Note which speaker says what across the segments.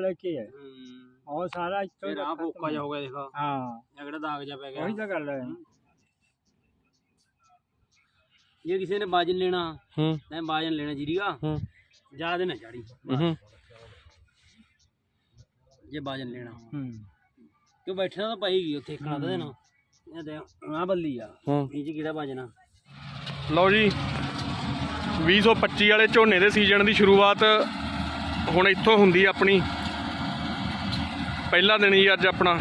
Speaker 1: ਜਗ੍ਹਾ ਇੱਥੋਂ ਲੈ ਕੇ ਹੈ ਉਹ ਸਾਰਾ ਇੱਥੋਂ
Speaker 2: ਆ ਫੋਕਾ ਜਾ ਹੋ ਗਿਆ ਦੇਖਾ
Speaker 1: ਹਾਂ
Speaker 2: ਜਿਹੜਾ ਦਾਗ ਜਾ ਪੈ ਗਿਆ
Speaker 1: ਉਹੀ ਤਾਂ ਗੱਲ ਹੈ
Speaker 2: ਜੇ ਕਿਸੇ ਨੇ ਬਾਜਨ ਲੈਣਾ
Speaker 3: ਹੂੰ
Speaker 2: ਮੈਂ ਬਾਜਨ ਲੈਣਾ ਜੀਰੀਗਾ
Speaker 3: ਹੂੰ
Speaker 2: ਜ਼ਿਆਦਾ ਨਾ ਚਾੜੀ
Speaker 3: ਹੂੰ
Speaker 2: ਜੇ ਬਾਜਨ ਲੈਣਾ
Speaker 1: ਹੂੰ
Speaker 2: ਕਿਉਂ ਬੈਠਣਾ ਤਾਂ ਪਏਗੀ ਉੱਥੇ ਖੜਾ ਦੇ ਨਾ ਇਹ ਦੇ ਆ ਬੱਲੀ ਆ
Speaker 3: ਹੂੰ
Speaker 2: ਇਹ ਚ ਕਿਹੜਾ ਬਾਜਣਾ
Speaker 3: ਲਓ ਜੀ 2025 ਵਾਲੇ ਝੋਨੇ ਦੇ ਸੀਜ਼ਨ ਦੀ ਸ਼ੁਰੂਆਤ ਹੁਣ ਇੱਥੋਂ ਹੁੰਦੀ ਆ ਆਪਣੀ। ਪਹਿਲਾ ਦਿਨ ਹੀ ਅੱਜ ਆਪਣਾ।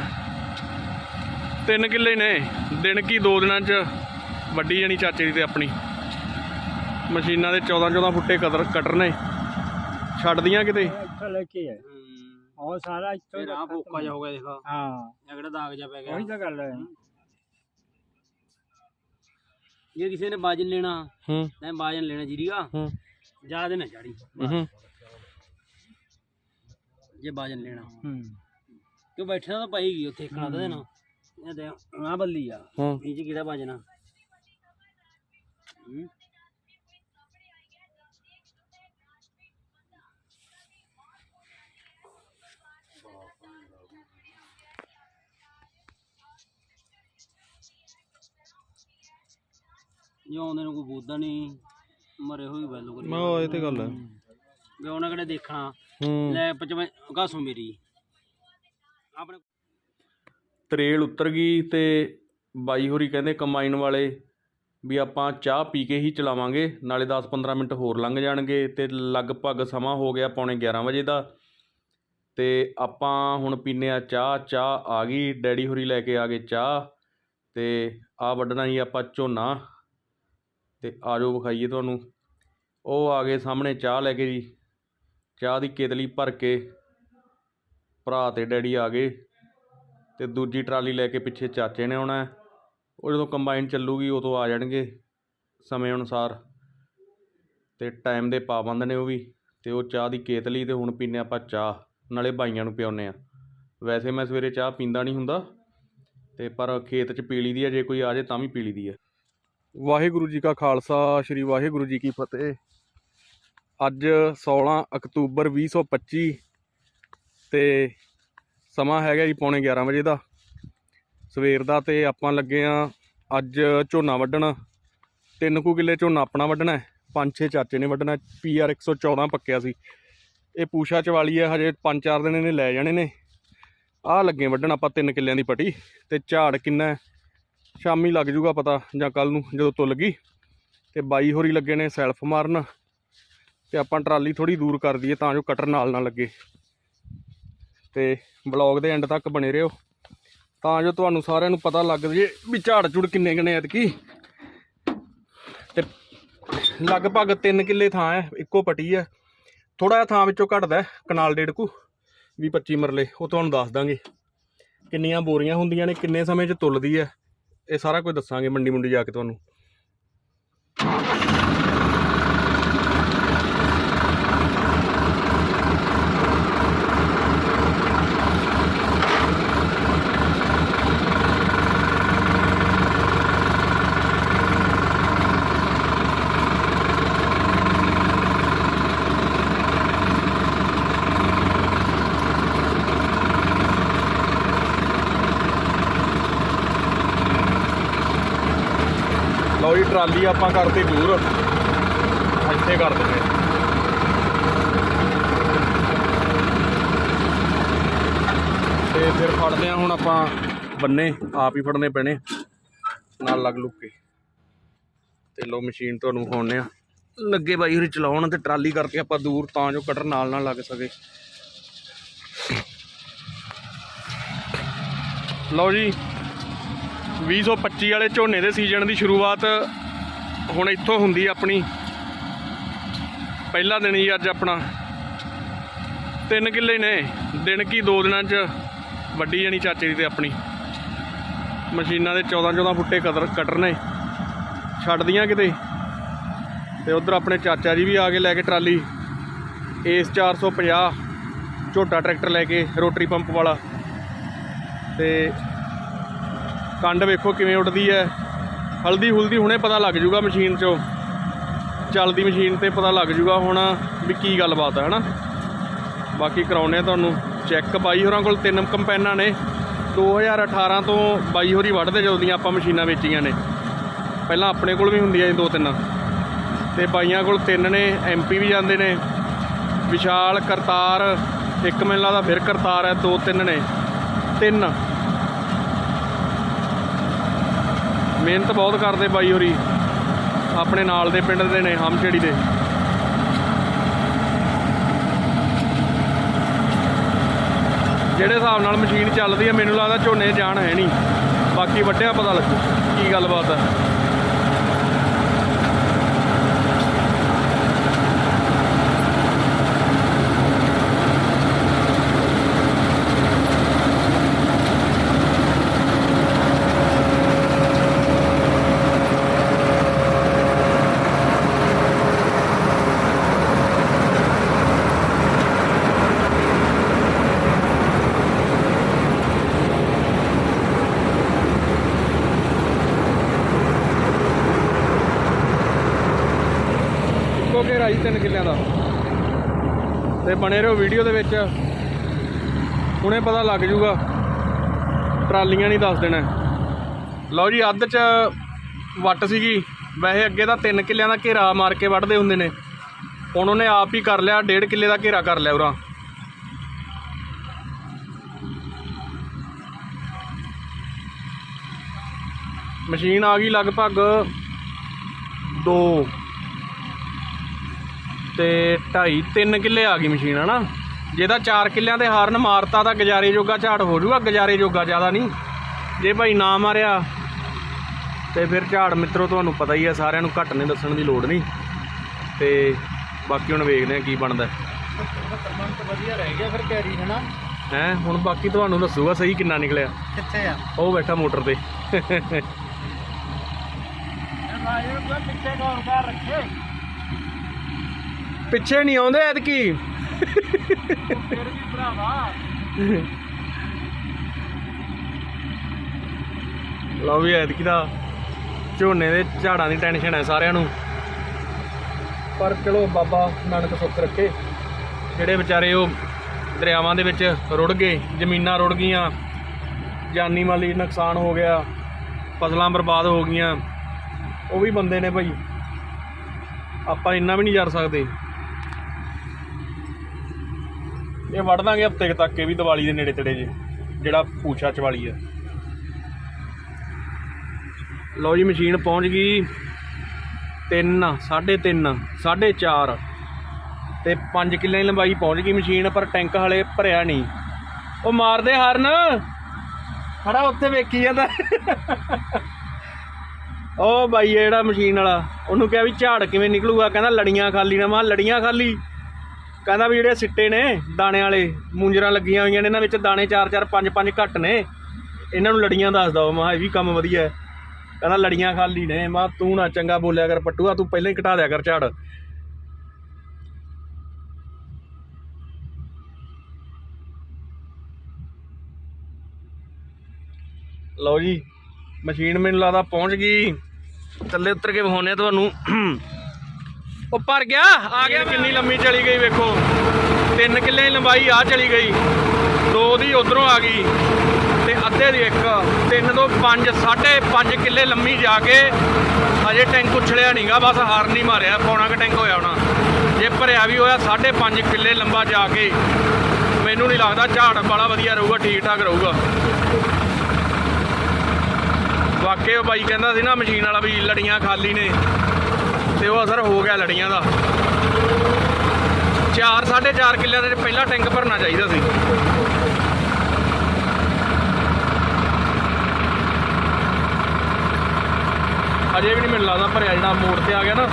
Speaker 3: ਤਿੰਨ ਕਿੱਲੇ ਨੇ। ਦਿਨ ਕੀ ਦੋ ਦਿਨਾਂ 'ਚ ਵੱਡੀ ਜਾਣੀ ਚਾਚੇ ਦੀ ਤੇ ਆਪਣੀ। ਮਸ਼ੀਨਾਂ ਦੇ 14 14 ਫੁੱਟੇ ਕਦਰ ਕਟਰ ਨੇ। ਛੱਡਦੀਆਂ ਕਿਤੇ?
Speaker 1: ਇੱਥੋਂ ਲੈ ਕੇ ਹੈ। ਉਹ ਸਾਰਾ ਇੱਥੋਂ
Speaker 2: ਆ ਫੋਕਾ ਜਾ ਹੋ ਗਿਆ ਦੇਖਾ।
Speaker 1: ਹਾਂ।
Speaker 2: ਜਿਹੜਾ ਦਾਗ ਜਾ ਪੈ ਗਿਆ।
Speaker 1: ਉਹੀ ਤਾਂ ਗੱਲ ਹੈ।
Speaker 2: ਜੇ ਕਿਸੇ ਨੇ ਬਾਜਨ ਲੈਣਾ
Speaker 3: ਹੂੰ।
Speaker 2: ਮੈਂ ਬਾਜਨ ਲੈਣਾ ਜੀਰੀਗਾ
Speaker 3: ਹੂੰ।
Speaker 2: ਜ਼ਿਆਦਾ ਨਾ ਚਾੜੀ
Speaker 3: ਹੂੰ।
Speaker 2: ਜੇ ਬਾਜਨ ਲੈਣਾ।
Speaker 1: ਹੂੰ।
Speaker 2: ਕਿਉਂ ਬੈਠਣਾ ਤਾਂ ਪਏਗੀ ਉੱਥੇ ਖੜਾ ਦੇ ਨਾ ਇਹ ਦੇ ਆ ਬੱਲੀ ਆ।
Speaker 3: ਹੂੰ।
Speaker 2: ਇਹ ਚ ਕਿਹੜਾ ਬਾਜਣਾ ਹੂੰ? ਜੋ ਆਉਂਦੇ ਨੂੰ ਕੋਈ ਬੋਲਦਾ ਨਹੀਂ ਮਰੇ ਹੋਈ ਵੈਲੂ ਕਰੀ
Speaker 3: ਮੈਂ ਇਹ ਤੇ ਗੱਲ ਹੈ।
Speaker 2: ਵੀ ਉਹਨਾਂ ਕਿਹੜੇ ਦੇਖਣਾ
Speaker 3: ਹੂੰ।
Speaker 2: ਲੈ 55 ਗਾਸੋ ਮੇਰੀ। ਆਪਣੇ
Speaker 3: ਤਰੇਲ ਉਤਰ ਗਈ ਤੇ ਬਾਈ ਹੋਰੀ ਕਹਿੰਦੇ ਕੰਬਾਈਨ ਵਾਲੇ ਵੀ ਆਪਾਂ ਚਾਹ ਪੀ ਕੇ ਹੀ ਚਲਾਵਾਂਗੇ, ਨਾਲੇ 10-15 ਮਿੰਟ ਹੋਰ ਲੰਘ ਜਾਣਗੇ ਤੇ ਲਗਭਗ ਸਮਾਂ ਹੋ ਗਿਆ ਪੌਣੇ 11 ਵਜੇ ਦਾ। ਤੇ ਆਪਾਂ ਹੁਣ ਪੀਨੇ ਆ ਚਾਹ ਚਾਹ ਆ ਗਈ, ਡੈਡੀ ਹੋਰੀ ਲੈ ਕੇ ਆ ਗਏ ਚਾਹ ਤੇ ਆ ਵੱਢਣਾ ਹੀ ਆਪਾਂ ਝੋਨਾ ਤੇ ਆਜੋ ਵਿਖਾਈਏ ਤੁਹਾਨੂੰ। ਉਹ ਆ ਗਏ ਸਾਹਮਣੇ ਚਾਹ ਲੈ ਕੇ ਜੀ, ਚਾਹ ਦੀ ਕੇਤਲੀ ਭਰ ਕੇ ਭਰਾ ਅਤੇ ਡੈਡੀ ਆ ਗਏ ਅਤੇ ਦੂਜੀ ਟਰਾਲੀ ਲੈ ਕੇ ਪਿੱਛੇ ਚਾਚੇ ਨੇ ਆਉਣਾ ਉਹ ਜਦੋਂ ਕੰਬਾਈਨ ਚੱਲੂਗੀ ਉਦੋਂ ਆ ਜਾਣਗੇ ਸਮੇਂ ਅਨੁਸਾਰ। ਅਤੇ ਟਾਈਮ ਦੇ ਪਾਬੰਦ ਨੇ ਉਹ ਵੀ ਅਤੇ ਉਹ ਚਾਹ ਦੀ ਕੇਤਲੀ ਅਤੇ ਹੁਣ ਪੀਨੇ ਆਪਾਂ ਚਾਹ, ਨਾਲੇ ਬਾਈਆਂ ਨੂੰ ਪਿਆਉਂਦੇ ਹਾਂ। ਵੈਸੇ ਮੈਂ ਸਵੇਰੇ ਚਾਹ ਪੀਂਦਾ ਨਹੀਂ ਹੁੰਦਾ ਅਤੇ ਪਰ ਖੇਤ 'ਚ ਪੀ ਲਈ ਦੀ ਹੈ, ਜੇ ਕੋਈ ਆ ਜੇ ਤਾਂ ਵੀ ਪੀ ਲਈ ਦੀ ਹੈ। ਵਾਹਿਗੁਰੂ ਜੀ ਕਾ ਖਾਲਸਾ, ਸ੍ਰੀ ਵਾਹਿਗੁਰੂ ਜੀ ਕੀ ਫਤਿਹ। ਅੱਜ 16 ਅਕਤੂਬਰ 2025 ਤੇ ਸਮਾਂ ਹੈਗਾ ਜੀ ਪੌਣੇ 11 ਵਜੇ ਦਾ। ਸਵੇਰ ਦਾ ਤੇ ਆਪਾਂ ਲੱਗੇ ਆ ਅੱਜ ਝੋਨਾ ਵੱਢਣ। ਤਿੰਨ ਕੁ ਕਿੱਲੇ ਝੋਨਾ ਆਪਣਾ ਵੱਢਣਾ ਹੈ, ਪੰਜ ਛੇ ਚਾਚੇ ਨੇ ਵੱਢਣਾ ਪੀਆਰ 114 ਪੱਕਿਆ ਸੀ। ਇਹ ਪੂਸ਼ਾ ਚਵਾਲੀ ਹੈ, ਹਜੇ ਪੰਜ ਚਾਰ ਦਿਨ ਇਹਨੇ ਲੈ ਜਾਣੇ ਨੇ। ਆਹ ਲੱਗੇ ਵੱਢਣ ਆਪਾਂ ਤਿੰਨ ਕਿੱਲਿਆਂ ਦੀ ਪੱਟੀ ਤੇ ਝਾੜ ਕਿੰਨਾ ਸ਼ਾਮੀ ਲੱਗ ਜੂਗਾ ਪਤਾ ਜਾਂ ਕੱਲ ਨੂੰ ਜਦੋਂ ਤੁੱਲ ਗਈ। ਤੇ ਬਾਈ ਹੋਰੀ ਲੱਗੇ ਨੇ ਸੈਲਫ ਮਾਰਨ ਤੇ ਆਪਾਂ ਟਰਾਲੀ ਥੋੜੀ ਦੂਰ ਕਰ ਦਈਏ ਤਾਂ ਜੋ ਕਟਰ ਨਾਲ ਨਾ ਲੱਗੇ। ਤੇ ਬਲੌਗ ਦੇ ਐਂਡ ਤੱਕ ਬਣੇ ਰਹੋ। ਤਾਂ ਜੋ ਤੁਹਾਨੂੰ ਸਾਰਿਆਂ ਨੂੰ ਪਤਾ ਲੱਗ ਜੇ ਵੀ ਝਾੜ ਝੁੜ ਕਿੰਨੇ ਕਿੰਨੇ ਐਤਕੀ। ਤੇ ਲਗਭਗ 3 ਕਿੱਲੇ ਥਾਂ ਹੈ, ਇੱਕੋ ਪੱਟੀ ਹੈ। ਥੋੜਾ ਜਿਹਾ ਥਾਂ ਵਿੱਚੋਂ ਘਟਦਾ ਕਨਾਲ ਡੇਢ ਕੁ 20 25 ਮਰਲੇ, ਉਹ ਤੁਹਾਨੂੰ ਦੱਸ ਦਾਂਗੇ। ਕਿੰਨੀਆਂ ਬੋਰੀਆਂ ਹੁੰਦੀਆਂ ਨੇ, ਕਿੰਨੇ ਸਮੇਂ 'ਚ ਤੁਲਦੀ ਹੈ, ਇਹ ਸਾਰਾ ਕੁਝ ਦੱਸਾਂਗੇ ਮੰਡੀ ਮੁੰਡੀ ਜਾ ਕੇ ਤੁਹਾਨੂੰ ਲਓ ਜੀ ਟਰਾਲੀ ਆਪਾਂ ਕਰਤੀ ਦੂਰ। ਇੱਥੇ ਕਰ ਦਿੰਦੇ। ਤੇ ਫਿਰ ਫੜਦੇ ਆ ਹੁਣ ਆਪਾਂ ਬੰਨੇ, ਆਪ ਹੀ ਫੜਨੇ ਪੈਣੇ। ਨਾਲ ਲੱਗ ਲੁੱਕ ਕੇ। ਤੇ ਲੋ ਮਸ਼ੀਨ ਤੁਹਾਨੂੰ ਵਿਖਾਉਂਦੇ ਆ ਲੱਗੇ ਬਾਈ ਹੋਰੀ ਚਲਾਉਣ ਤੇ ਟਰਾਲੀ ਕਰਕੇ ਆਪਾਂ ਦੂਰ ਤਾਂ ਜੋ ਕਟਰ ਨਾਲ ਨਾਲ ਲੱਗ ਸਕੇ। ਲਓ ਜੀ 2025 ਵਾਲੇ ਝੋਨੇ ਦੇ ਸੀਜ਼ਨ ਦੀ ਸ਼ੁਰੂਆਤ ਹੁਣ ਇੱਥੋਂ ਹੁੰਦੀ ਆਪਣੀ। ਪਹਿਲਾ ਦਿਨ ਹੀ ਅੱਜ ਆਪਣਾ। ਤਿੰਨ ਕਿੱਲੇ ਨੇ। ਦਿਨ ਕੀ ਦੋ ਦਿਨਾਂ 'ਚ ਵੱਡੀ ਜਾਣੀ ਚਾਚੇ ਦੀ ਤੇ ਆਪਣੀ। ਮਸ਼ੀਨਾਂ ਦੇ 14 14 ਫੁੱਟੇ ਕਦਰ ਕਟਰ ਨੇ। ਛੱਡਦੀਆਂ ਕਿਤੇ। ਤੇ ਉਧਰ ਆਪਣੇ ਚਾਚਾ ਜੀ ਵੀ ਆ ਕੇ ਲੈ ਕੇ ਟਰਾਲੀ। ਏਸ 450 ਝੋਟਾ ਟਰੈਕਟਰ ਲੈ ਕੇ ਰੋਟਰੀ ਪੰਪ ਵਾਲਾ। ਤੇ ਕੰਡ ਵੇਖੋ ਕਿਵੇਂ ਉੱਡਦੀ ਹੈ ਹਲਦੀ ਹੁਲਦੀ ਹੁਣੇ ਪਤਾ ਲੱਗ ਜੂਗਾ ਮਸ਼ੀਨ 'ਚੋਂ। ਚੱਲਦੀ ਮਸ਼ੀਨ ਤੇ ਪਤਾ ਲੱਗ ਜੂਗਾ ਹੁਣ ਵੀ ਕੀ ਗੱਲਬਾਤ ਹੈ ਹਨਾ? ਬਾਕੀ ਕਰਾਉਨੇ ਆ ਤੁਹਾਨੂੰ ਚੈੱਕ। ਬਾਈ ਹੋਰਾਂ ਕੋਲ ਤਿੰਨ ਕੰਪੈਨਾਂ ਨੇ। 2018 ਤੋਂ ਬਾਈ ਹੋਰੀ ਵੱਢਦੇ ਜਦੋਂ ਦੀਆਂ ਆਪਾਂ ਮਸ਼ੀਨਾਂ ਵੇਚੀਆਂ ਨੇ। ਪਹਿਲਾਂ ਆਪਣੇ ਕੋਲ ਵੀ ਹੁੰਦੀਆਂ ਸੀ ਦੋ ਤਿੰਨ। ਤੇ ਬਾਈਆਂ ਕੋਲ ਤਿੰਨ ਨੇ ਐਮਪੀ ਵੀ ਜਾਂਦੇ ਨੇ। ਵਿਸ਼ਾਲ, ਕਰਤਾਰ, ਇੱਕ ਮੈਨੂੰ ਲੱਗਦਾ ਫਿਰ ਕਰਤਾਰ ਹੈ, ਦੋ ਤਿੰਨ ਨੇ। ਤਿੰਨ। ਮਿਹਨਤ ਬਹੁਤ ਕਰਦੇ ਬਾਈ ਹੋਰੀ। ਆਪਣੇ ਨਾਲ ਦੇ ਪਿੰਡ ਦੇ ਨੇ ਹਮਚੇੜੀ ਦੇ। ਜਿਹੜੇ ਹਿਸਾਬ ਨਾਲ ਮਸ਼ੀਨ ਚੱਲਦੀ ਹੈ ਮੈਨੂੰ ਲੱਗਦਾ ਝੋਨੇ ਜਾਣ ਹੈ ਨਹੀਂ। ਬਾਕੀ ਵੱਡਿਆ ਪਤਾ ਲੱਗੂ, ਕੀ ਗੱਲਬਾਤ ਹੈ ਜੀ ਤਿੰਨ ਕਿੱਲਿਆਂ ਦਾ। ਤੇ ਬਣੇ ਰਹੋ ਵੀਡੀਓ ਦੇ ਵਿੱਚ। ਹੁਣੇ ਪਤਾ ਲੱਗ ਜੂਗਾ। ਟਰਾਲੀਆਂ ਨਹੀਂ ਦੱਸ ਦੇਣਾ। ਲਓ ਜੀ, ਅੱਧ ਚ ਵੱਟ ਸੀਗੀ। ਵੈਸੇ ਅੱਗੇ ਤਾਂ ਤਿੰਨ ਕਿੱਲਿਆਂ ਦਾ ਘੇਰਾ ਮਾਰ ਕੇ ਵੱਢਦੇ ਹੁੰਦੇ ਨੇ। ਹੁਣ ਉਹਨੇ ਆਪ ਹੀ ਕਰ ਲਿਆ, ਡੇਢ ਕਿੱਲੇ ਦਾ ਘੇਰਾ ਕਰ ਲਿਆ ਉਰਾਂ। ਮਸ਼ੀਨ ਆ ਗਈ ਲਗਭਗ 2 ਤੇ 2.5 3 ਕਿੱਲੇ ਆ ਗਈ ਮਸ਼ੀਨ ਹਨਾ? ਜਿਹਦਾ 4 ਕਿੱਲਿਆਂ ਦੇ ਹਾਰਨ ਮਾਰਤਾ ਤਾਂ ਗੁਜ਼ਾਰੇ ਜੋਗਾ ਝਾੜ ਹੋ ਜਾਊਗਾ ਗੁਜ਼ਾਰੇ ਜੋਗਾ ਜ਼ਿਆਦਾ ਨਹੀਂ। ਜੇ ਭਾਈ ਨਾ ਮਾਰਿਆ ਤੇ ਫਿਰ ਝਾੜ ਮਿੱਤਰੋ ਤੁਹਾਨੂੰ ਪਤਾ ਹੀ ਆ ਸਾਰਿਆਂ ਨੂੰ ਘੱਟ ਨੇ ਦੱਸਣ ਦੀ ਲੋੜ ਨਹੀਂ। ਤੇ ਬਾਕੀ ਹੁਣ ਵੇਖਦੇ ਆ ਕੀ ਬਣਦਾ।
Speaker 2: ਵਧੀਆ ਰਹਿ ਗਿਆ ਫਿਰ ਕੈਰੀ ਹਨਾ
Speaker 3: ਹੈ? ਹੁਣ ਬਾਕੀ ਤੁਹਾਨੂੰ ਦੱਸੂਗਾ ਸਹੀ ਕਿੰਨਾ ਨਿਕਲਿਆ।
Speaker 2: ਕਿੱਥੇ ਆ?
Speaker 3: ਉਹ ਬੈਠਾ ਮੋਟਰ ਤੇ।
Speaker 2: ਰਾਜੇ ਪਿੱਛੇ ਗੌਰ ਕਰ ਰੱਖੇ।
Speaker 3: ਪਿੱਛੇ ਨਹੀਂ ਆਉਂਦੇ ਐਤਕੀ।
Speaker 2: ਫਿਰ ਵੀ ਭਰਾਵਾ
Speaker 3: ਲਓ ਵੀ ਐਤਕੀ ਦਾ ਝੋਨੇ ਦੇ ਝਾੜਾਂ ਦੀ ਟੈਨਸ਼ਨ ਹੈ ਸਾਰਿਆਂ ਨੂੰ। ਪਰ ਚਲੋ ਬਾਬਾ ਨਾਨਕ ਸੁੱਖ ਰੱਖੇ। ਜਿਹੜੇ ਵਿਚਾਰੇ ਉਹ ਦਰਿਆਵਾਂ ਦੇ ਵਿੱਚ ਰੁੜ ਗਏ, ਜ਼ਮੀਨਾਂ ਰੁੜ ਗਈਆਂ, ਜਾਨੀ ਮਾਲੀ ਨੁਕਸਾਨ ਹੋ ਗਿਆ, ਫਸਲਾਂ ਬਰਬਾਦ ਹੋ ਗਈਆਂ। ਉਹ ਵੀ ਬੰਦੇ ਨੇ ਭਾਈ। ਆਪਾਂ ਇੰਨਾ ਵੀ ਨਹੀਂ ਜਰ ਸਕਦੇ। ਇਹ ਵੜ ਦਾਂਗੇ ਹਫ਼ਤੇ ਤੱਕ, ਇਹ ਵੀ ਦੀਵਾਲੀ ਦੇ ਨੇੜੇ ਤੇੜੇ ਜੇ, ਜਿਹੜਾ ਪੂਛਾ ਚਵਾਲੀ ਆ। ਲਓ ਜੀ, ਮਸ਼ੀਨ ਪਹੁੰਚ ਗਈ 3 3.5 4.5 ਤੇ 5 ਕਿੱਲੇ ਦੀ ਲੰਬਾਈ ਪਹੁੰਚ ਗਈ ਮਸ਼ੀਨ, ਪਰ ਟੈਂਕ ਹਲੇ ਭਰਿਆ ਨਹੀਂ। ਉਹ ਮਾਰਦੇ ਹਰਨ। ਖੜਾ ਉੱਥੇ ਵੇਖੀ ਜਾਂਦਾ। ਉਹ ਬਾਈ ਜਿਹੜਾ ਮਸ਼ੀਨ ਵਾਲਾ, ਉਹਨੂੰ ਕਿਹਾ ਵੀ ਝਾੜ ਕਿਵੇਂ ਨਿਕਲੂਗਾ, ਕਹਿੰਦਾ ਲੜੀਆਂ ਖਾਲੀ ਨਾ ਮਾ ਲੜੀਆਂ ਖਾਲੀ। ਕਹਿੰਦਾ ਵੀ ਜਿਹੜੇ ਸਿੱਟੇ ਨੇ, ਦਾਣੇ ਵਾਲੇ, ਮੂੰਜਰਾਂ ਲੱਗੀਆਂ ਹੋਈਆਂ ਨੇ, ਇਹਨਾਂ ਵਿੱਚ ਦਾਣੇ 4 4 5 5 ਘੱਟ ਨੇ। ਇਹਨਾਂ ਨੂੰ ਲੜੀਆਂ ਦੱਸ ਦਓ ਮਾ ਇਹ ਵੀ ਕੰਮ ਵਧੀਆ ਹੈ। ਕਹਿੰਦਾ ਲੜੀਆਂ ਖਾਲੀ ਨੇ, ਮਾ ਤੂੰ ਨਾ ਚੰਗਾ ਬੋਲਿਆ ਕਰ ਪੱਟੂਆ, ਤੂੰ ਪਹਿਲਾਂ ਹੀ ਘਟਾ ਦਿਆ ਕਰ ਝਾੜ। ਲਓ ਜੀ, ਮਸ਼ੀਨ ਮੈਨੂੰ ਲੱਗਦਾ ਪਹੁੰਚ ਗਈ। ਥੱਲੇ ਉਤਰ ਕੇ ਵਿਖਾਉਨੇ ਆ ਤੁਹਾਨੂੰ। ਉਹ ਭਰ ਗਿਆ। ਆ ਗਿਆ ਕਿੰਨੀ ਲੰਮੀ ਚਲੀ ਗਈ ਵੇਖੋ। 3 ਕਿੱਲੇ ਦੀ ਲੰਬਾਈ ਆ ਚਲੀ ਗਈ। ਦੋ ਦੀ ਉਧਰੋਂ ਆ ਗਈ। ਤੇ ਅੱਧੇ ਦੀ ਇੱਕ। ਤਿੰਨ ਤੋਂ 5 5.5 ਕਿੱਲੇ ਲੰਮੀ ਜਾ ਕੇ ਅਜੇ ਟੈਂਕ ਉਛਲਿਆ ਨਹੀਂਗਾ ਬਸ ਹਾਰ ਨਹੀਂ ਮਾਰਿਆ। ਪੌਣਾ ਕ ਟੈਂਕ ਹੋਇਆ ਹੋਣਾ। ਜੇ ਭਰਿਆ ਵੀ ਹੋਇਆ 5.5 ਕਿੱਲੇ ਲੰਬਾ ਜਾ ਕੇ। ਮੈਨੂੰ ਨਹੀਂ ਲੱਗਦਾ ਝਾੜ ਬੜਾ ਵਧੀਆ ਰਹੂਗਾ, ਠੀਕ ਠਾਕ ਰਹੂਗਾ। ਵਾਕਈ ਉਹ ਬਾਈ ਕਹਿੰਦਾ ਸੀ ਨਾ, ਮਸ਼ੀਨ ਵਾਲਾ ਵੀ ਲੜੀਆਂ ਖਾਲੀ ਨੇ। ਤੇ ਉਹ ਅਸਰ ਹੋ ਗਿਆ ਲੜੀਆਂ ਦਾ। 4 4.5 ਕਿੱਲਿਆਂ ਦੇ ਪਹਿਲਾਂ ਟੈਂਕ ਭਰਨਾ ਚਾਹੀਦਾ ਸੀ। ਅਜੇ ਵੀ ਨਹੀਂ ਮੈਨੂੰ ਲੱਗਦਾ ਭਰਿਆ ਜਿਹੜਾ ਮੋੜ ਤੇ ਆ ਗਿਆ ਨਾ।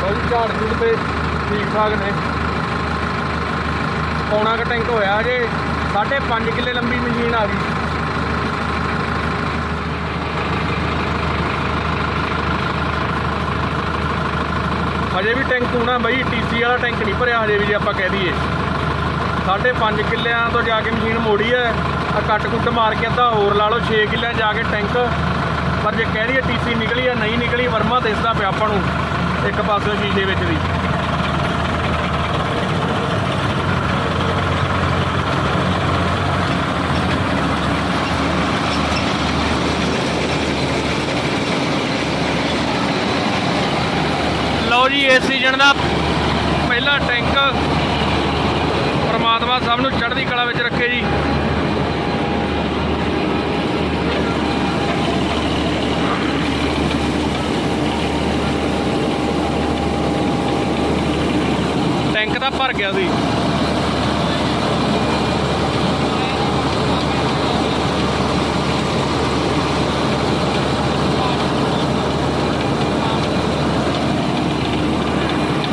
Speaker 3: ਕੋਈ ਝਾੜ ਝੂੜ ਤੇ ਠੀਕ ਠਾਕ ਨੇ। ਪੌਣਾ ਕ ਟੈਂਕ ਹੋਇਆ ਜੇ 5.5 ਕਿੱਲੇ ਲੰਬੀ ਮਸ਼ੀਨ ਆ ਗਈ। ਹਜੇ ਵੀ ਟੈਂਕ ਹੋਣਾ ਬਈ ਟੀਸੀ ਵਾਲਾ ਟੈਂਕ ਨਹੀਂ ਭਰਿਆ ਹਜੇ ਵੀ ਜੇ ਆਪਾਂ ਕਹਿ ਦਈਏ। 5.5 ਕਿੱਲਿਆਂ ਤੋਂ ਜਾ ਕੇ ਮਸ਼ੀਨ ਮੋੜੀ ਹੈ ਆ ਕੱਟ ਕੁੱਟ ਮਾਰ ਕੇ ਅੱਧਾ ਹੋਰ ਲਾ ਲਓ 6 ਕਿੱਲਿਆਂ ਜਾ ਕੇ ਟੈਂਕ। ਪਰ ਜੇ ਕਹਿ ਦਈਏ ਟੀਸੀ ਨਿਕਲੀ ਆ ਨਹੀਂ ਨਿਕਲੀ, ਵਰਮਾ ਦਿਸਦਾ ਪਿਆ ਆਪਾਂ ਨੂੰ, ਇੱਕ ਪਾਸੇ ਸ਼ੀਸ਼ੇ ਵਿੱਚ ਦੀ ਲਓ ਜੀ ਇਸ ਸੀਜ਼ਨ ਦਾ ਪਹਿਲਾ ਟੈਂਕ ਪ੍ਰਮਾਤਮਾ ਸਭ ਨੂੰ ਚੜ੍ਹਦੀ ਕਲਾ ਵਿੱਚ ਰੱਖੇ ਜੀ। ਟੈਂਕ ਤਾਂ ਭਰ ਗਿਆ ਸੀ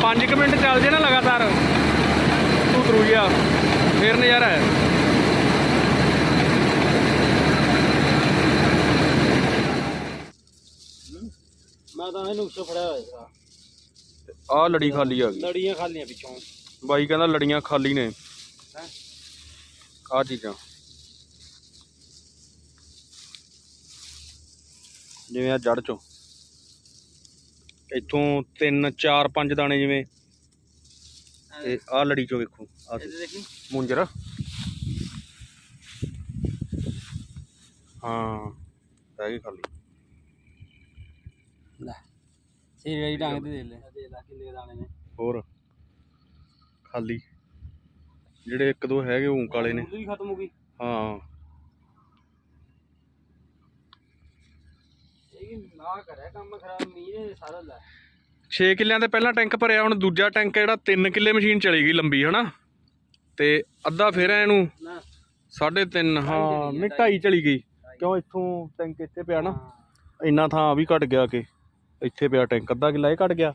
Speaker 3: ਪੰਜ ਕੁ ਮਿੰਟ ਚੱਲ ਜੇ ਨਾ ਲਗਾਤਾਰ ਤੂੰ ਤਰੂਈਆ ਫੇਰ ਨਜ਼ਾਰਾ ਹੈ
Speaker 2: ਮੈਂ ਤਾਂ ਇਹ ਨੁਕਸ ਫੜਿਆ ਹੋਇਆ ਸੀਗਾ।
Speaker 3: ਆਹ ਲੜੀ ਖਾਲੀ ਆ ਗਈ।
Speaker 2: ਲੜੀਆਂ ਖਾਲੀਆਂ ਪਿੱਛੋਂ।
Speaker 3: ਬਾਈ ਕਹਿੰਦਾ ਲੜੀਆਂ ਖਾਲੀ ਨੇ।
Speaker 2: ਹੈਂ?
Speaker 3: ਆਹ ਚੀਜ਼ਾਂ। ਜਿਵੇਂ ਆ ਜੜ ਚੋਂ। ਇੱਥੋਂ 3 4 5 ਦਾਣੇ ਜਿਵੇਂ। ਤੇ ਆਹ ਲੜੀ ਚੋਂ ਵੇਖੋ ਆਹ
Speaker 2: ਇਹਦੇ ਦੇਖੀ।
Speaker 3: ਮੁੰਜਰ। ਹਾਂ ਰਹਿ ਗਈ ਖਾਲੀ
Speaker 2: ਲੈ ਸਹੀ ਰੇੜੀ ਡਾਂਗ ਤੇ ਦੇ ਲੈ। ਦੇ ਲੈ ਕਿੰਨੇ ਦਾਣੇ ਨੇ
Speaker 3: ਹੋਰ। ਖਾਲੀ। ਜਿਹੜੇ ਇੱਕ ਦੋ ਹੈਗੇ ਉਹ ਕਾਲੇ ਨੇ।
Speaker 2: ਉਹਦੀ ਵੀ ਖਤਮ ਹੋ ਗਈ।
Speaker 3: ਹਾਂ।
Speaker 2: ਇਹ ਨਾ ਕਰਿਆ ਕੰਮ ਖਰਾਬ ਮੀਂਹ ਨੇ ਸਾਰਾ ਲੈ
Speaker 3: 6 ਕਿੱਲਿਆਂ ਤੇ ਪਹਿਲਾਂ ਟੈਂਕ ਭਰਿਆ ਹੁਣ ਦੂਜਾ ਟੈਂਕ ਜਿਹੜਾ 3 ਕਿੱਲੇ ਮਸ਼ੀਨ ਚਲੀ ਗਈ ਲੰਬੀ ਹਨਾ? ਤੇ ਅੱਧਾ ਫੇਰ ਇਹਨੂੰ
Speaker 2: ਨਾ।
Speaker 3: 3.5 ਹਾਂ ਨਹੀਂ 2.5 ਚਲੀ ਗਈ। ਕਿਉਂ ਇੱਥੋਂ ਟੈਂਕ ਇੱਥੇ ਪਿਆ ਨਾ। ਇੰਨਾ ਥਾਂ ਵੀ ਘਟ ਗਿਆ ਕਿ। ਇੱਥੇ ਪਿਆ ਟੈਂਕ ਅੱਧਾ ਕਿੱਲਾ ਇਹ ਘਟ ਗਿਆ।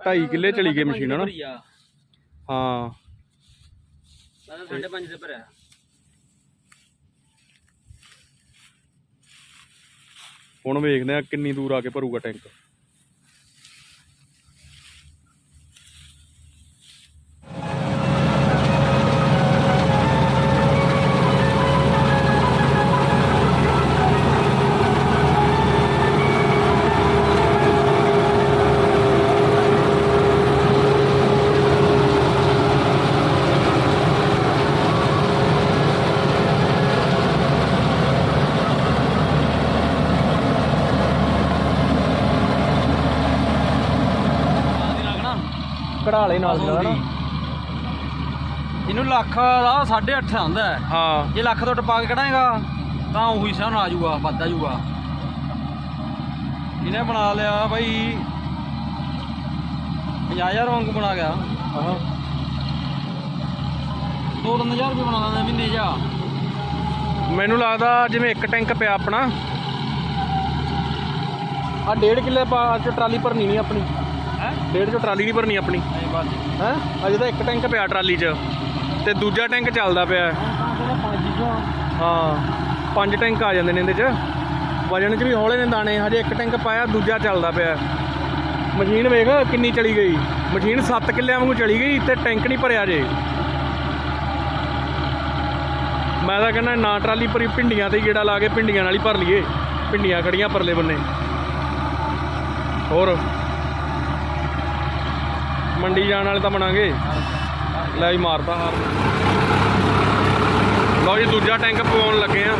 Speaker 3: 2.5 ਕਿੱਲੇ ਚਲੀ ਗਈ ਮਸ਼ੀਨ ਹਨਾ। ਹਾਂ।
Speaker 2: ਸਾਢੇ ਪੰਜ ਤੇ ਭਰਿਆ।
Speaker 3: ਹੁਣ ਵੇਖਦੇ ਆ ਕਿੰਨੀ ਦੂਰ ਆ ਕੇ ਭਰੂਗਾ ਟੈਂਕ। ਕਢਾਲੇ ਨਾਲ ਦੀ ਨਾਲ ਹਨਾ
Speaker 2: ਇਹਨੂੰ ਲੱਖ ਦਾ 8.5 ਆਉਂਦਾ ਹੈ।
Speaker 3: ਹਾਂ।
Speaker 2: ਜੇ ਲੱਖ ਤੋਂ ਟਪਾ ਕੇ ਕਢਾਏਗਾ ਤਾਂ ਉਹੀ ਸਾਨ ਆ ਜਾਊਗਾ ਵੱਧ ਆ ਜਾਊਗਾ। ਇਹਨੇ ਬਣਾ ਲਿਆ ਭਾਈ 50000 ਵਾਂਗੂ ਬਣਾ ਗਿਆ।
Speaker 3: ਹਾਂ।
Speaker 2: 2-3000 ਰੁਪਏ ਬਣਾ ਲੈਂਦਾ ਮਹੀਨੇ ਜਾ
Speaker 3: ਮੈਨੂੰ ਲੱਗਦਾ ਜਿਵੇਂ ਇੱਕ ਟੈਂਕ ਪਿਆ ਆਪਣਾ। ਆ ਡੇਢ ਕਿੱਲੇ ਪਾ ਟਰਾਲੀ ਭਰਨੀ ਨਹੀਂ ਆਪਣੀ। ਡੇਢ ਚ ਟਰਾਲੀ ਨਹੀਂ ਭਰਨੀ ਆਪਣੀ।
Speaker 2: ਨਹੀਂ ਬਸ
Speaker 3: ਹੈ? ਅਜੇ ਤਾਂ ਇੱਕ ਟੈਂਕ ਪਿਆ ਟਰਾਲੀ 'ਚ ਤੇ ਦੂਜਾ ਟੈਂਕ ਚੱਲਦਾ ਪਿਆ। ਹੈ। ਪੰਜ ਟੈਂਕ ਆ ਜਾਂਦੇ ਨੇ ਇਹਦੇ 'ਚ। ਵਜਨ 'ਚ ਵੀ ਹੌਲੇ ਨੇ ਦਾਣੇ ਹਜੇ ਇੱਕ ਟੈਂਕ ਪਾਇਆ ਦੂਜਾ ਚੱਲਦਾ ਪਿਆ। ਮਸ਼ੀਨ ਵੇਖ ਕਿੰਨੀ ਚਲੀ ਗਈ। ਮਸ਼ੀਨ 7 ਕਿੱਲਿਆਂ ਵਾਂਗੂ ਚਲੀ ਗਈ ਤੇ ਟੈਂਕ ਨਹੀਂ ਭਰਿਆ ਜੇ। ਮੈਂ ਤਾਂ ਕਹਿੰਦਾ ਨਾ ਟਰਾਲੀ ਭਰੀ ਭਿੰਡੀਆਂ ਤੇ ਗੇੜਾ ਲਾ ਕੇ ਭਿੰਡੀਆਂ ਨਾਲ ਹੀ ਭਰ ਲਈਏ। ਭਿੰਡੀਆਂ ਖੜੀਆਂ ਪਰਲੇ ਬੰਨੇ। ਹੋਰ? ਮੰਡੀ ਜਾਣ ਵਾਲੇ ਤਾਂ ਬਣਾਂਗੇ। ਲੈ ਵੀ ਮਾਰਦਾ ਹਾਰ। ਲਓ ਜੀ, ਦੂਜਾ ਟੈਂਕ ਪਵਾਉਣ ਲੱਗੇ ਆ।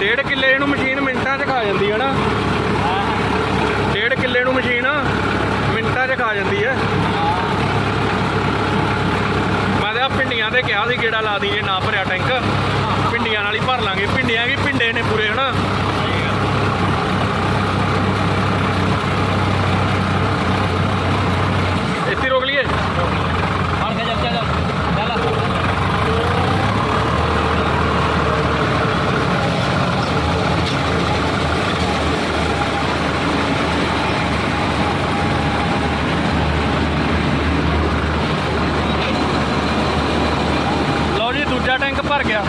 Speaker 3: ਡੇਢ ਕਿੱਲੇ ਨੂੰ ਮਸ਼ੀਨ ਮਿੰਟਾਂ 'ਚ ਖਾ ਜਾਂਦੀ ਹੈ ਨਾ। ਡੇਢ ਕਿੱਲੇ ਨੂੰ ਮਸ਼ੀਨ ਮਿੰਟਾਂ 'ਚ ਖਾ ਜਾਂਦੀ ਹੈ। ਮੈਂ ਤਾਂ ਆਹ ਭਿੰਡੀਆਂ ਤੇ ਕਿਹਾ ਸੀ ਕਿਹੜਾ ਲਾ ਦਈਏ, ਨਾ ਭਰਿਆ ਟੈਂਕ। ਭਿੰਡੀਆਂ ਨਾਲ ਹੀ ਭਰ ਲਾਂਗੇ। ਭਿੰਡੀਆਂ ਕੀ ਭਿੰਡੇ ਨੇ ਪੂਰੇ, ਹਨਾ ਇੱਥੇ ਰੋਕ ਲਈਏ
Speaker 2: ਹਰ ਕੇ ਚੱਲ ਚੱਲ ਚੱਲ
Speaker 3: ਲਓ ਜੀ ਦੂਜਾ ਟੈਂਕ ਭਰ ਗਿਆ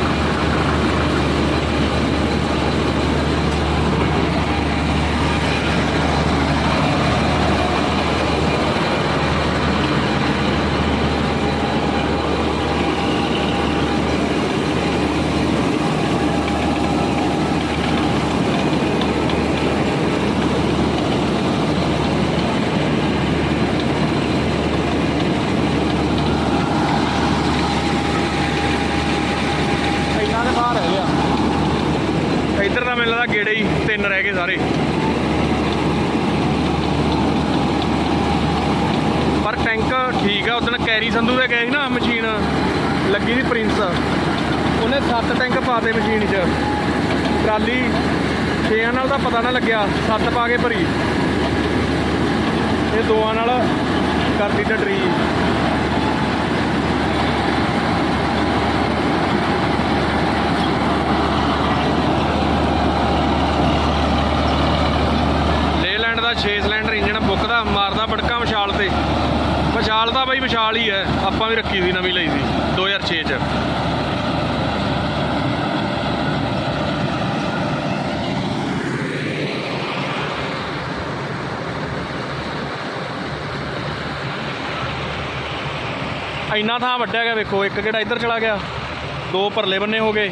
Speaker 3: ਦਾ ਗੇੜੇ ਹੀ ਤਿੰਨ ਰਹਿ ਗਏ ਸਾਰੇ ਪਰ ਟੈਂਕ ਠੀਕ ਆ ਉਦੋਂ ਕੈਰੀ ਸੰਧੂ ਦੇ ਗਏ ਸੀ ਨਾ ਮਸ਼ੀਨ, ਲੱਗੀ ਸੀ ਪ੍ਰਿੰਸ। ਉਹਨੇ ਸੱਤ ਟੈਂਕ ਪਾਤੇ ਮਸ਼ੀਨ 'ਚ। ਟਰਾਲੀ ਛੇਆਂ ਨਾਲ ਤਾਂ ਪਤਾ ਨਾ ਲੱਗਿਆ, ਸੱਤ ਪਾ ਕੇ ਭਰੀ। ਇਹ ਦੋਆਂ ਨਾਲ ਕਰਦੀ ਟੱਡਰੀ ਲੇਲੈਂਡ ਦਾ 6 ਸਿਲੰਡਰ ਇੰਜਣ ਬੁੱਕਦਾ ਮਾਰਦਾ ਬੜਕਾ ਵਿਸ਼ਾਲ ਤੇ। ਵਿਸ਼ਾਲ ਤਾਂ ਬਾਈ ਵਿਸ਼ਾਲ ਹੀ ਹੈ। ਆਪਾਂ ਵੀ ਰੱਖੀ ਸੀ ਨਵੀਂ ਲਈ ਸੀ 2006 ਚ। ਇੰਨਾ ਥਾਂ ਵੱਡਿਆ ਗਿਆ ਵੇਖੋ, ਇੱਕ ਕਿਹੜਾ ਇੱਧਰ ਚਲਾ ਗਿਆ। ਦੋ ਪਰਲੇ ਬੰਨੇ ਹੋ ਗਏ।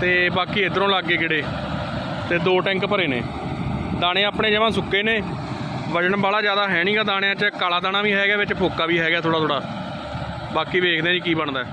Speaker 3: ਤੇ ਬਾਕੀ ਇਧਰੋਂ ਲੱਗ ਗਏ ਕਿਹੜੇ। ਤੇ ਦੋ ਟੈਂਕ ਭਰੇ ਨੇ। ਦਾਣੇ ਆਪਣੇ ਜਮਾਂ ਸੁੱਕੇ ਨੇ। ਵਜਨ ਵਾਲਾ ਜ਼ਿਆਦਾ ਹੈ ਨਹੀਂਗਾ ਦਾਣਿਆਂ 'ਚ, ਕਾਲਾ ਦਾਣਾ ਵੀ ਹੈਗਾ, ਵਿੱਚ ਫੋਕਾ ਵੀ ਹੈਗਾ ਥੋੜਾ ਥੋੜਾ ਬਾਕੀ ਵੇਖਦੇ ਹਾਂ ਜੀ ਕੀ ਬਣਦਾ।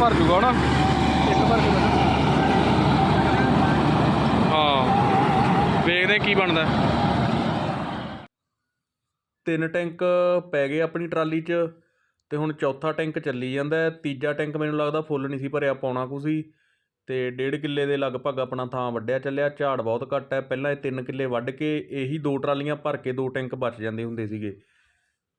Speaker 3: ਭਰ ਜੂਗਾ ਨਾ ਇੱਕ ਭਰ ਹਾਂ। ਵੇਖਦੇ ਕੀ ਬਣਦਾ। ਤਿੰਨ ਟੈਂਕ ਪੈ ਗਏ ਆਪਣੀ ਟਰਾਲੀ 'ਚ ਤੇ ਹੁਣ ਚੌਥਾ ਟੈਂਕ ਚੱਲੀ ਜਾਂਦਾ ਤੀਜਾ ਟੈਂਕ ਮੈਨੂੰ ਲੱਗਦਾ ਫੁੱਲ ਨਹੀਂ ਸੀ ਭਰਿਆ ਪਾਉਣਾ ਕੁ ਸੀ ਤੇ ਡੇਢ ਕਿੱਲੇ ਦੇ ਲਗਭਗ ਆਪਣਾ ਥਾਂ ਵੱਢਿਆ ਚੱਲਿਆ। ਝਾੜ ਬਹੁਤ ਘੱਟ ਹੈ। ਪਹਿਲਾਂ ਇਹ ਤਿੰਨ ਕਿੱਲੇ ਵੱਢ ਕੇ ਇਹੀ ਦੋ ਟਰਾਲੀਆਂ ਭਰ ਕੇ ਦੋ ਟੈਂਕ ਬਚ ਜਾਂਦੇ ਹੁੰਦੇ ਸੀਗੇ।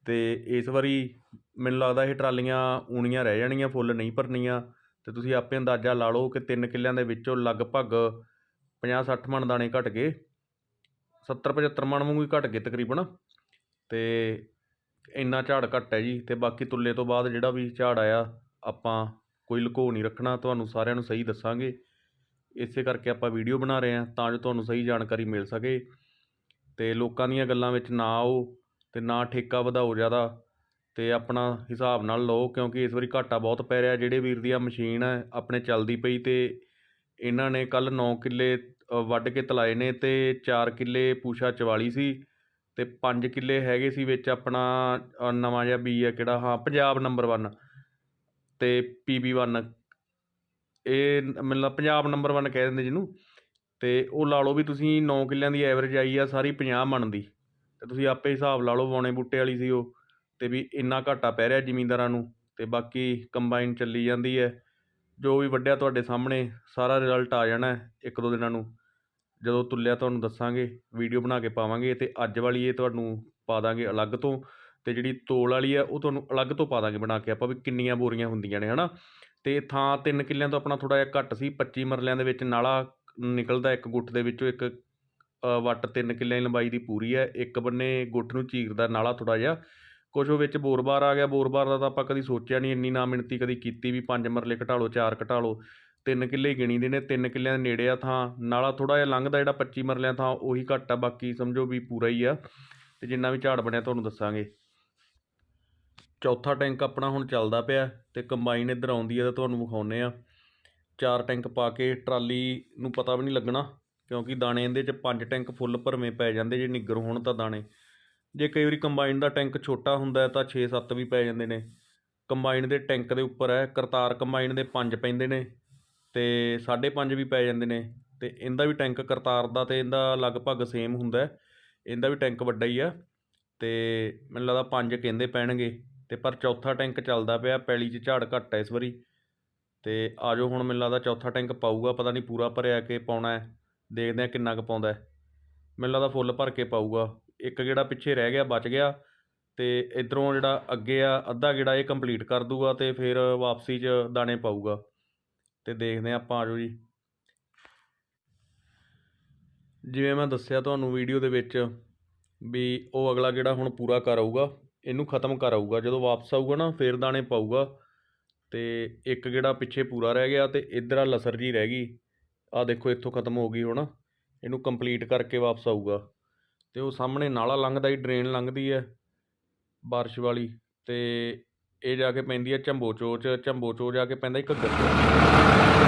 Speaker 3: ਤੇ ਇਸ ਵਾਰੀ ਮੈਨੂੰ ਲੱਗਦਾ ਇਹ ਟਰਾਲੀਆਂ ਊਣੀਆਂ ਰਹਿ ਜਾਣੀਆਂ, ਫੁੱਲ ਨਹੀਂ ਭਰਨੀਆਂ। ਅਤੇ ਤੁਸੀਂ ਆਪੇ ਅੰਦਾਜ਼ਾ ਲਾ ਲਓ ਕਿ ਤਿੰਨ ਕਿੱਲਿਆਂ ਦੇ ਵਿੱਚੋਂ ਲਗਭਗ 50-60 ਮਣ ਦਾਣੇ ਘਟ ਗਏ। 70-75 ਮਣ ਵਾਂਗੂ ਹੀ ਘਟ ਗਏ ਤਕਰੀਬਨ। ਅਤੇ ਇੰਨਾ ਝਾੜ ਘੱਟ ਹੈ ਜੀ। ਅਤੇ ਬਾਕੀ ਤੁੱਲੇ ਤੋਂ ਬਾਅਦ ਜਿਹੜਾ ਵੀ ਝਾੜ ਆਇਆ, ਆਪਾਂ ਕੋਈ ਲੁਕੋ ਨਹੀਂ ਰੱਖਣਾ। ਤੁਹਾਨੂੰ ਸਾਰਿਆਂ ਨੂੰ ਸਹੀ ਦੱਸਾਂਗੇ। ਇਸੇ ਕਰਕੇ ਆਪਾਂ ਵੀਡੀਓ ਬਣਾ ਰਹੇ ਹਾਂ, ਤਾਂ ਜੋ ਤੁਹਾਨੂੰ ਸਹੀ ਜਾਣਕਾਰੀ ਮਿਲ ਸਕੇ। ਅਤੇ ਲੋਕਾਂ ਦੀਆਂ ਗੱਲਾਂ ਵਿੱਚ ਨਾ ਆਓ ਅਤੇ ਨਾ ਠੇਕਾ ਵਧਾਓ ਜ਼ਿਆਦਾ। ਅਤੇ ਆਪਣਾ ਹਿਸਾਬ ਨਾਲ ਲਓ ਕਿਉਂਕਿ ਇਸ ਵਾਰੀ ਘਾਟਾ ਬਹੁਤ ਪੈ ਰਿਹਾ। ਜਿਹੜੇ ਵੀਰ ਦੀ ਆ ਮਸ਼ੀਨ ਹੈ ਆਪਣੇ ਚੱਲਦੀ ਪਈ ਅਤੇ ਇਹਨਾਂ ਨੇ ਕੱਲ੍ਹ ਨੌ ਕਿੱਲੇ ਵੱਢ ਕੇ ਤਲਾਏ ਨੇ ਅਤੇ ਚਾਰ ਕਿੱਲੇ ਪੂਸ਼ਾ 44 ਸੀ ਅਤੇ ਪੰਜ ਕਿੱਲੇ ਹੈਗੇ ਸੀ ਵਿੱਚ ਆਪਣਾ ਅ, ਨਵਾਂ ਜਿਹਾ ਬੀ ਹੈ ਕਿਹੜਾ? ਹਾਂ ਪੰਜਾਬ ਨੰਬਰ ਵਨ ਅਤੇ ਪੀ ਬੀ ਵਨ। ਇਹ ਮਤਲਬ ਪੰਜਾਬ ਨੰਬਰ ਵਨ ਕਹਿ ਦਿੰਦੇ ਜਿਹਨੂੰ। ਅਤੇ ਉਹ ਲਾ ਲਓ ਵੀ ਤੁਸੀਂ ਨੌ ਕਿੱਲਿਆਂ ਦੀ ਐਵਰੇਜ ਆਈ ਆ ਸਾਰੀ 50 ਮਣ ਦੀ। ਤੇ ਤੁਸੀਂ ਆਪੇ ਹਿਸਾਬ ਲਾ ਲਓ ਵੌਣੇ ਬੂਟੇ ਵਾਲੀ ਸੀ ਉਹ। ਅਤੇ ਵੀ ਇੰਨਾ ਘਾਟਾ ਪੈ ਰਿਹਾ ਜ਼ਿਮੀਂਦਾਰਾਂ ਨੂੰ ਅਤੇ ਬਾਕੀ ਕੰਬਾਈਨ ਚੱਲੀ ਜਾਂਦੀ ਹੈ। ਜੋ ਵੀ ਵੱਢਿਆ ਤੁਹਾਡੇ ਸਾਹਮਣੇ ਸਾਰਾ ਰਿਜ਼ਲਟ ਆ ਜਾਣਾ ਇੱਕ ਦੋ ਦਿਨਾਂ ਨੂੰ। ਜਦੋਂ ਤੁਲਿਆ ਤੁਹਾਨੂੰ ਦੱਸਾਂਗੇ, ਵੀਡੀਓ ਬਣਾ ਕੇ ਪਾਵਾਂਗੇ ਅਤੇ ਅੱਜ ਵਾਲੀ ਇਹ ਤੁਹਾਨੂੰ ਪਾ ਦਾਂਗੇ ਅਲੱਗ ਤੋਂ ਅਤੇ ਜਿਹੜੀ ਤੋਲ ਵਾਲੀ ਆ ਉਹ ਤੁਹਾਨੂੰ ਅਲੱਗ ਤੋਂ ਪਾ ਦਾਂਗੇ ਬਣਾ ਕੇ ਆਪਾਂ ਵੀ ਕਿੰਨੀਆਂ ਬੋਰੀਆਂ ਹੁੰਦੀਆਂ ਨੇ ਹੈ ਨਾ ਅਤੇ ਥਾਂ ਤਿੰਨ ਕਿੱਲਿਆਂ ਤੋਂ ਆਪਣਾ ਥੋੜ੍ਹਾ ਜਿਹਾ ਘੱਟ ਸੀ 25 ਮਰਲਿਆਂ ਦੇ ਵਿੱਚ ਨਾਲਾ ਨਿਕਲਦਾ ਇੱਕ ਗੁੱਟ ਦੇ ਵਿੱਚੋਂ ਇੱਕ ਵੱਟ ਤਿੰਨ ਕਿੱਲਿਆਂ ਦੀ ਲੰਬਾਈ ਦੀ ਪੂਰੀ ਹੈ। ਇੱਕ ਬੰਨੇ ਗੁੱਟ ਨੂੰ ਚੀਰਦਾ ਨਾਲਾ ਥੋੜ੍ਹਾ ਜਿਹਾ ਕੁਛ ਉਹ ਵਿੱਚ ਬੋਰਬਾਰ ਆ ਗਿਆ। ਬੋਰਬਾਰ ਦਾ ਤਾਂ ਆਪਾਂ ਕਦੀ ਸੋਚਿਆ ਨਹੀਂ, ਇੰਨੀ ਨਾ ਮਿਣਤੀ ਕਦੀ ਕੀਤੀ ਵੀ ਪੰਜ ਮਰਲੇ ਘਟਾ ਲਓ, ਚਾਰ ਘਟਾ ਲਓ। ਤਿੰਨ ਕਿੱਲੇ ਹੀ ਗਿਣੀ ਦੇ ਨੇ, ਤਿੰਨ ਕਿੱਲਿਆਂ ਦੇ ਨੇੜੇ ਆ ਥਾਂ। ਨਾਲਾ ਥੋੜ੍ਹਾ ਜਿਹਾ ਲੰਘਦਾ ਜਿਹੜਾ 25 ਮਰਲਿਆਂ ਥਾਂ, ਉਹੀ ਘੱਟ ਆ, ਬਾਕੀ ਸਮਝੋ ਵੀ ਪੂਰਾ ਹੀ ਆ। ਤੇ ਜਿੰਨਾ ਵੀ ਝਾੜ ਬਣਿਆ ਤੁਹਾਨੂੰ ਦੱਸਾਂਗੇ। ਚੌਥਾ ਟੈਂਕ ਆਪਣਾ ਹੁਣ ਚੱਲਦਾ ਪਿਆ ਤੇ ਕੰਬਾਈਨ ਇੱਧਰ ਆਉਂਦੀ ਹੈ ਤਾਂ ਤੁਹਾਨੂੰ ਵਿਖਾਉਨੇ ਆ। ਚਾਰ ਟੈਂਕ ਪਾ ਕੇ ਟਰਾਲੀ ਨੂੰ ਪਤਾ ਵੀ ਨਹੀਂ ਲੱਗਣਾ, ਕਿਉਂਕਿ ਦਾਣੇ ਇਹਦੇ 'ਚ ਪੰਜ ਟੈਂਕ ਫੁੱਲ ਭਰਵੇਂ ਪੈ ਜਾਂਦੇ, ਜੇ ਨਿੱਗਰ ਹੋਣ ਤਾਂ ਦਾਣੇ। ਜੇ ਕਈ ਵਾਰੀ ਕੰਬਾਈਨ ਦਾ ਟੈਂਕ ਛੋਟਾ ਹੁੰਦਾ ਤਾਂ 6-7 ਵੀ ਪੈ ਜਾਂਦੇ ਨੇ। ਕੰਬਾਈਨ ਦੇ ਟੈਂਕ ਦੇ ਉੱਪਰ ਹੈ, ਕਰਤਾਰ ਕੰਬਾਈਨ ਦੇ ਪੰਜ ਪੈਂਦੇ ਨੇ ਅਤੇ ਸਾਢੇ ਪੰਜ ਵੀ ਪੈ ਜਾਂਦੇ ਨੇ ਅਤੇ ਇਹਦਾ ਵੀ ਟੈਂਕ ਕਰਤਾਰ ਦਾ ਅਤੇ ਇਹਦਾ ਲਗਭਗ ਸੇਮ ਹੁੰਦਾ ਇਹਦਾ ਵੀ ਟੈਂਕ ਵੱਡਾ ਹੀ ਆ ਅਤੇ ਮੈਨੂੰ ਲੱਗਦਾ ਪੰਜ ਕਹਿੰਦੇ ਪੈਣਗੇ ਅਤੇ ਪਰ ਚੌਥਾ ਟੈਂਕ ਚੱਲਦਾ ਪਿਆ, ਪੈਲੀ 'ਚ ਝਾੜ ਘੱਟ ਹੈ ਇਸ ਵਾਰੀ। ਤੇ ਆਜੋ ਹੁਣ ਮੈਨੂੰ ਲੱਗਦਾ ਚੌਥਾ ਟੈਂਕ ਪਾਊਗਾ, ਪਤਾ ਨਹੀਂ ਪੂਰਾ ਭਰਿਆ ਕਿ ਪਾਉਣਾ ਹੈ, ਦੇਖਦੇ ਆ ਕਿੰਨਾ ਕੁ ਪਾਉਂਦਾ ਮੈਨੂੰ ਲੱਗਦਾ ਫੁੱਲ ਭਰ ਕੇ ਪਾਊਗਾ। ਇੱਕ ਗੇੜਾ ਪਿੱਛੇ ਰਹਿ ਗਿਆ, ਬਚ ਗਿਆ ਅਤੇ ਇੱਧਰੋਂ ਜਿਹੜਾ ਅੱਗੇ ਆ, ਅੱਧਾ ਗੇੜਾ ਇਹ ਕੰਪਲੀਟ ਕਰ ਦੂਗਾ ਅਤੇ ਫਿਰ ਵਾਪਸੀ 'ਚ ਦਾਣੇ ਪਾਊਗਾ। ਅਤੇ ਦੇਖਦੇ ਹਾਂ ਆਪਾਂ ਆ ਜਾਓ ਜੀ। ਜਿਵੇਂ ਮੈਂ ਦੱਸਿਆ ਤੁਹਾਨੂੰ ਵੀਡੀਓ ਦੇ ਵਿੱਚ ਵੀ ਉਹ ਅਗਲਾ ਗੇੜਾ ਹੁਣ ਪੂਰਾ ਕਰ ਆਊਗਾ, ਇਹਨੂੰ ਖਤਮ ਕਰ ਆਊਗਾ। ਜਦੋਂ ਵਾਪਸ ਆਊਗਾ ਨਾ, ਫੇਰ ਦਾਣੇ ਪਾਊਗਾ ਤੇ ਇੱਕ ਗੇੜਾ ਪਿੱਛੇ ਪੂਰਾ ਰਹਿ ਗਿਆ ਤੇ ਇੱਧਰ ਆ ਲਸਰ ਜੀ ਰਹਿ ਗਈ। ਆ ਦੇਖੋ, ਇੱਥੋਂ ਖਤਮ ਹੋ ਗਈ ਹੁਣ। ਇਹਨੂੰ ਕੰਪਲੀਟ ਕਰਕੇ ਵਾਪਸ ਆਊਗਾ। ਅਤੇ ਉਹ ਸਾਹਮਣੇ ਨਾਲਾ ਲੰਘਦਾ ਹੀ, ਡਰੇਨ ਲੰਘਦੀ ਹੈ ਬਾਰਿਸ਼ ਵਾਲੀ ਅਤੇ ਇਹ ਜਾ ਕੇ ਪੈਂਦੀ ਹੈ ਝੰਬੋ ਚੋਚ ਝੰਬੋ ਚੋ ਜਾ ਕੇ ਪੈਂਦਾ ਇੱਕ ਘੱਗਰ 'ਚ।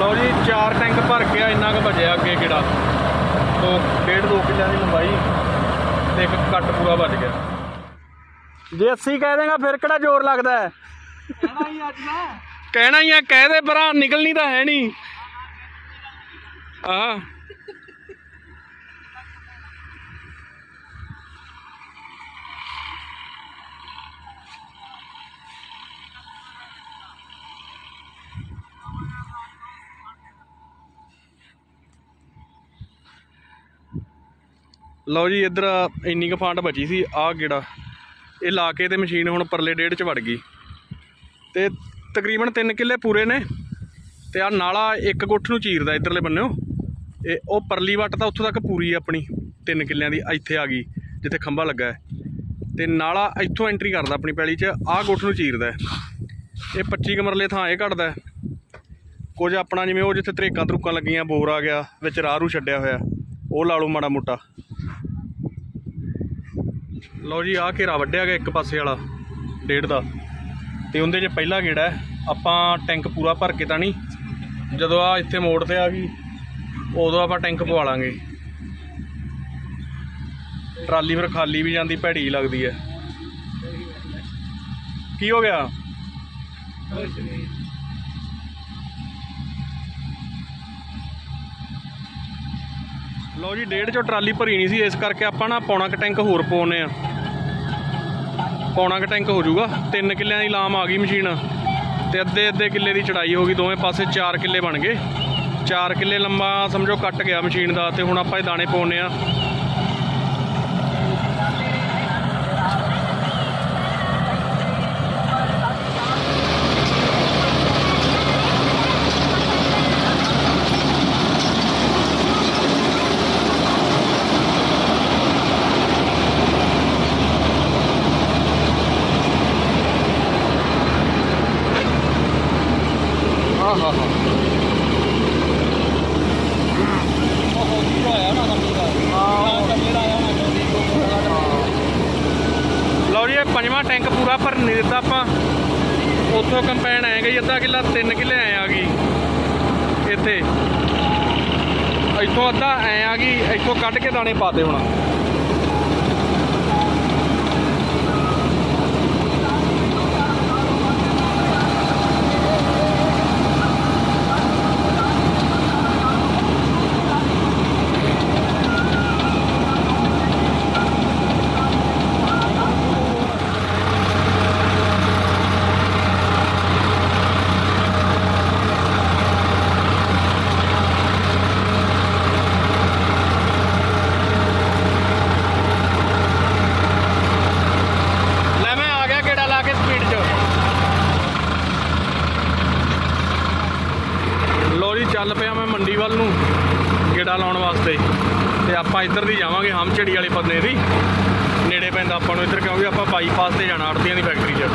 Speaker 3: ਲਓ ਜੀ ਚਾਰ ਟੈਂਕ ਭਰ ਗਿਆ ਇੰਨਾ ਕੁ ਬਚਿਆ ਅੱਗੇ ਕਿਹੜਾ ਦੋ ਡੇਢ ਦੋ ਕਿੱਲਿਆਂ ਦੀ ਲੰਬਾਈ ਤੇ ਇੱਕ ਕੱਟ ਪੂਰਾ ਬਚ ਗਿਆ ਜੇ 80 ਕਹਿ ਦੇਗਾ ਫਿਰ ਕਿਹੜਾ ਜ਼ੋਰ ਲੱਗਦਾ ਹੈ?
Speaker 2: ਕਹਿਣਾ ਹੀ ਅੱਜ ਨਾ
Speaker 3: ਕਹਿਣਾ ਹੀ ਆ ਕਹਿ ਦੇ ਭਰਾ ਨਿਕਲਣੀ ਤਾਂ ਹੈ ਨਹੀਂ। ਆ ਲਓ ਜੀ ਇੱਧਰ ਇੰਨੀ ਕੁ ਫਾਂਟ ਬਚੀ ਸੀ ਆਹ ਗੇੜਾ ਇਹ ਲਾ ਕੇ ਤੇ ਮਸ਼ੀਨ ਹੁਣ ਪਰਲੇ ਡੇਢ ਚ ਵੜ ਗਈ। ਤੇ ਤਕਰੀਬਨ 3 ਕਿੱਲੇ ਪੂਰੇ ਨੇ। ਤੇ ਆ ਨਾਲਾ ਇੱਕ ਗੁੱਠ ਨੂੰ ਚੀਰਦਾ ਇਧਰਲੇ ਬੰਨਿਓ। ਇਹ ਉਹ ਪਰਲੀ ਵੱਟ ਤਾਂ ਉੱਥੋਂ ਤੱਕ ਪੂਰੀ ਆਪਣੀ 3 ਕਿੱਲਿਆਂ ਦੀ ਇੱਥੇ ਆ ਗਈ, ਜਿੱਥੇ ਖੰਭਾ ਲੱਗਾ ਹੈ। ਤੇ ਨਾਲਾ ਇੱਥੋਂ ਐਂਟਰੀ ਕਰਦਾ ਆਪਣੀ ਪੈਲੀ 'ਚ, ਆਹ ਗੁੱਠ ਨੂੰ ਚੀਰਦਾ ਇਹ 25 ਕਮਰਲੇ ਥਾਂ ਇਹ ਘਟਦਾ ਕੁਝ ਆਪਣਾ ਜਿਵੇਂ ਉਹ ਜਿੱਥੇ ਤਰੇਕਾਂ ਤਰੁਕਾਂ ਲੱਗੀਆਂ, ਬੋਰ ਆ ਗਿਆ, ਵਿੱਚ ਰਾਹ ਰੂ ਛੱਡਿਆ ਹੋਇਆ, ਉਹ ਲਾ ਲਓ ਮਾੜਾ ਮੋਟਾ। ਲਓ ਜੀ, ਆਹ ਘੇਰਾ ਵੱਢਿਆ ਗਿਆ ਇੱਕ ਪਾਸੇ ਵਾਲਾ, ਡੇਢ ਦਾ। ਤੇ ਉਹਦੇ 'ਚ ਪਹਿਲਾ ਗੇੜਾ ਆਪਾਂ ਟੈਂਕ ਪੂਰਾ ਭਰ ਕੇ ਤਾਂ ਨਹੀਂ, ਜਦੋਂ ਆ ਇੱਥੇ ਮੋੜ ਤੇ ਆ ਗਈ, ਉਦੋਂ ਆਪਾਂ ਟੈਂਕ ਪਵਾ ਲਾਂਗੇ। ਟਰਾਲੀ ਫਿਰ ਖਾਲੀ ਵੀ ਜਾਂਦੀ, ਭੈੜੀ ਲੱਗਦੀ ਹੈ। ਕੀ ਹੋ ਗਿਆ? ਲਓ ਜੀ, ਡੇਢ ਚੋਂ ਟਰਾਲੀ ਭਰੀ ਨਹੀਂ ਸੀ, ਇਸ ਕਰਕੇ ਆਪਾਂ ਨਾ ਪੌਣਾ ਕ ਟੈਂਕ ਹੋਰ ਪਾਉਨੇ ਆ ਪੌਣਾ ਕ ਟੈਂਕ ਹੋ ਜਾਊਗਾ ਤਿੰਨ ਕਿੱਲਿਆਂ ਦੀ ਲਾਮ ਆ ਗਈ ਮਸ਼ੀਨ। ਤੇ ਅੱਧੇ ਅੱਧੇ ਕਿੱਲੇ ਦੀ ਚੜਾਈ ਹੋ ਗਈ, ਦੋਵੇਂ ਪਾਸੇ 4 ਕਿੱਲੇ ਬਣ ਗਏ। 4 ਕਿੱਲੇ ਲੰਬਾ ਸਮਝੋ ਕੱਟ ਗਿਆ ਮਸ਼ੀਨ ਦਾ ਤੇ ਹੁਣ ਆਪਾਂ ਇਹ ਦਾਣੇ ਪਾਉਨੇ ਆ ਆਹ ਹਾ ਹਾ
Speaker 2: ਉਹ ਹੋ ਗਿਆ ਨਾ ਨੰਬਰ
Speaker 3: ਹਾਂ ਪੰਜਵਾਂ ਟੈਂਕ ਜਿੱਦਾਂ ਆਪਾਂ ਉੱਥੋਂ ਕੰਪੈਨ ਆਏ ਗਈ ਅੱਧਾ ਕਿੱਲਾ 3 ਕਿੱਲੇ ਆਏ ਆ ਗਈ ਇੱਥੇ। ਇੱਥੋਂ ਅੱਧਾ ਐ ਆ ਗਈ, ਇੱਥੋਂ ਕੱਢ ਕੇ ਦਾਣੇ ਪਾਤੇ ਹੁਣ ਲੈ ਮੈਂ ਆ ਗਿਆ ਕਿਹੜਾ ਲਾ ਕੇ ਸਪੀਡ 'ਚ ਲੋ ਜੀ ਚੱਲ ਪਿਆ ਮੈਂ ਮੰਡੀ ਵੱਲ ਨੂੰ ਗੇੜਾ ਲਾਉਣ ਵਾਸਤੇ ਤੇ ਆਪਾਂ ਇੱਧਰ ਦੀ ਜਾਵਾਂਗੇ ਹਮਚੜੀ ਵਾਲੇ ਬੰਨੇ ਦੀ। ਨੇੜੇ ਪੈਂਦਾ ਆਪਾਂ ਨੂੰ ਇੱਧਰ, ਕਿਉਂਕਿ ਆਪਾਂ ਬਾਈਪਾਸ ਤੇ ਜਾਣਾ ਆੜਤੀਆਂ ਦੀ ਫੈਕਟਰੀ 'ਚ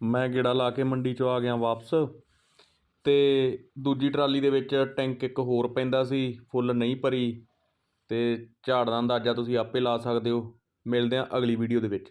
Speaker 3: ਮੈਂ ਗੇੜਾ ਲਾ ਕੇ ਮੰਡੀ ਚੋਂ ਆ ਗਿਆ ਵਾਪਸ ਅਤੇ ਦੂਜੀ ਟਰਾਲੀ ਦੇ ਵਿੱਚ ਟੈਂਕ ਇੱਕ ਹੋਰ ਪੈਂਦਾ ਸੀ, ਫੁੱਲ ਨਹੀਂ ਭਰੀ ਅਤੇ ਝਾੜ ਦਾ ਅੰਦਾਜ਼ਾ ਤੁਸੀਂ ਆਪੇ ਲਾ ਸਕਦੇ ਹੋ। ਮਿਲਦੇ ਹਾਂ ਅਗਲੀ ਵੀਡੀਓ ਦੇ ਵਿੱਚ।